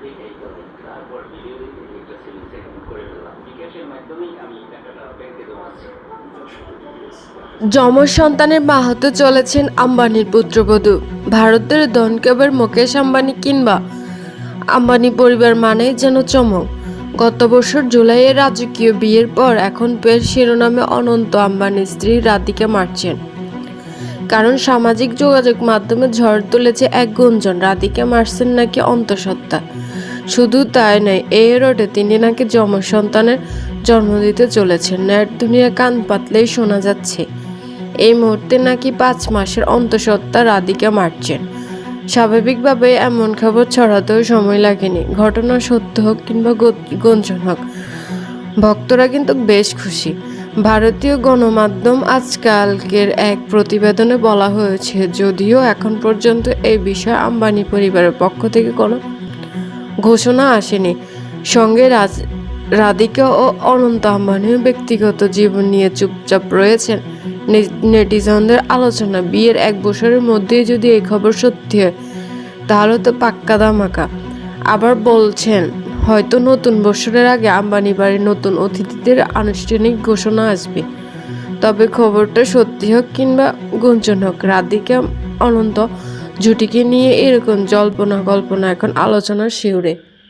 তবে তারপর একটা করে ফেললাম মাধ্যমেই আমি টাকাটা সন্তানের মা হতে চলেছেন আম্বানির পুত্রবধূ। ভারতের ধনকেবের মুকেশ আম্বানি কিংবা আম্বানি পরিবার মানেই যেন চমক। গত বছর জুলাইয়ে রাজকীয় বিয়ের পর এখন পের শিরোনামে অনন্ত আম্বানির স্ত্রী রাধিকা মারছেন কারণ সামাজিক যোগাযোগ মাধ্যমে ঝড় তুলেছে এক গুঞ্জন, রাধিকা মারছেন নাকি অন্তঃসত্ত্বা? শুধু তাই নয়, এই রোডে তিনি নাকি যম সন্তানের জন্ম দিতে চলেছেন। নেট দুনিয়া কান পাতলেই শোনা যাচ্ছে, এই মুহূর্তে নাকি পাঁচ মাসের অন্তঃসত্ত্বা রাধিকা মারছেন। স্বাভাবিকভাবে এমন খবর ছড়াতেও সময় লাগেনি। ঘটনা সত্য হোক কিংবা গুঞ্জন হোক, ভক্তরা কিন্তু বেশ খুশি। ভারতীয় গণমাধ্যম আজকালকের এক প্রতিবেদনে বলা হয়েছে, যদিও এখন পর্যন্ত এই বিষয়ে আম্বানি পরিবারের পক্ষ থেকে কোনো ঘোষণা আসেনি। সঙ্গে রাজ, রাধিকা ও অনন্ত আম্বানিও ব্যক্তিগত জীবন নিয়ে চুপচাপ রয়েছেন। নেটিজনদের আলোচনা, বিয়ের এক বছরের মধ্যেই যদি এই খবর সত্যি হয়, তাহলে তো পাক্কা দামাকা আবার বলছেন হয়তো নতুন বছরের আগে আম্বানি বাড়ির নতুন অতিথিদের আনুষ্ঠানিক ঘোষণা আসবে। তবে খবরটা সত্যি হোক কিংবা গুঞ্জন হোক, রাধিকা, অনন্ত জুটিকে নিয়ে এরকম জল্পনা কল্পনা এখন আলোচনার শিউরে।